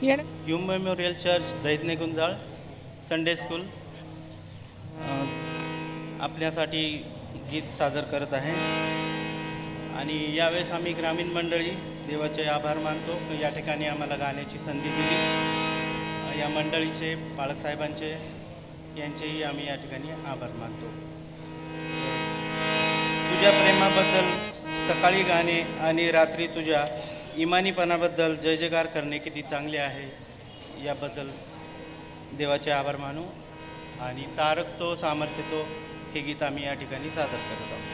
Hume Hume memorial church दैतने Gunjal Sunday school आपल्यासाठी गीत सादर करत आहे. आणि यावेळेस आम्ही ग्रामीण मंडळी देवाचे आभार मानतो. या ठिकाणी आम्हाला गाण्याची संधी दिली. या मंडळीचे बाळकसाहेबांचे यांचेही आम्ही या ठिकाणी आभार मानतो. तुझ्या प्रेमाबद्दल सकाळी गाणे आणि रात्री तुझ्या इमानीपणाबद्दल जय जयकार करणे किती चांगले आहे याबद्दल देवाचे आभार मानू. आणि तारक तो सामर्थ्य तो हे गीत आम्ही या ठिकाणी सादर करत आहोत.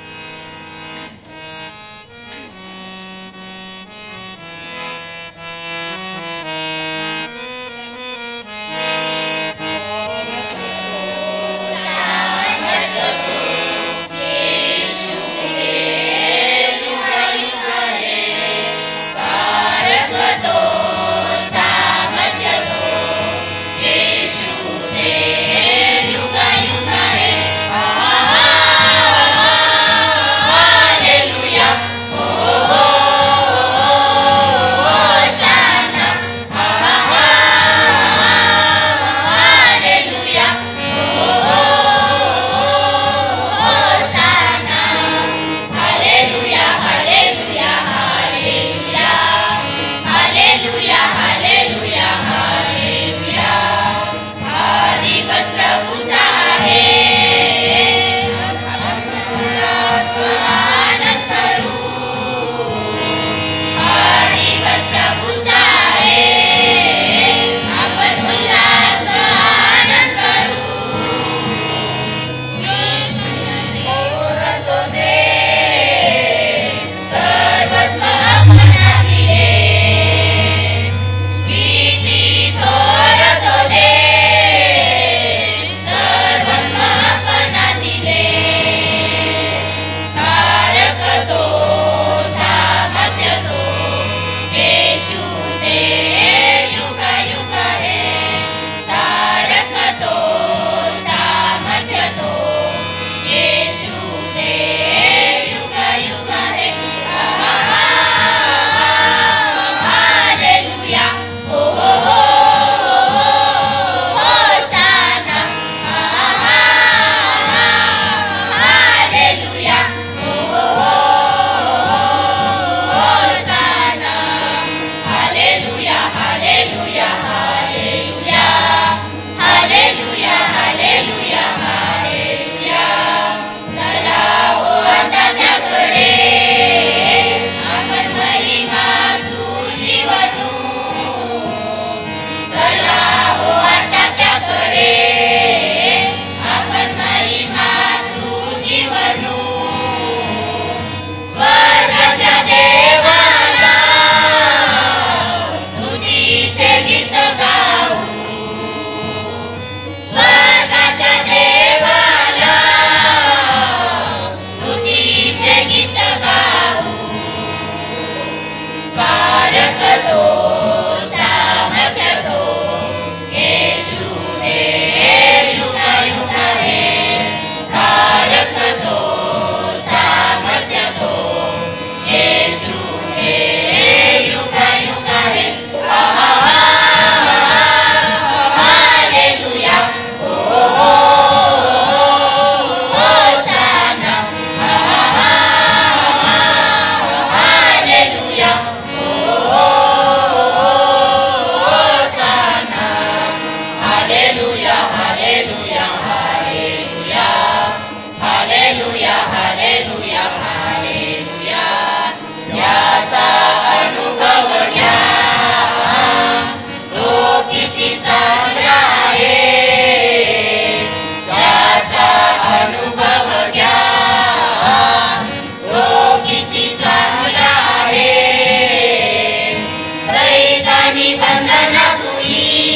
माझी बंधन तुई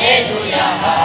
Aleluia.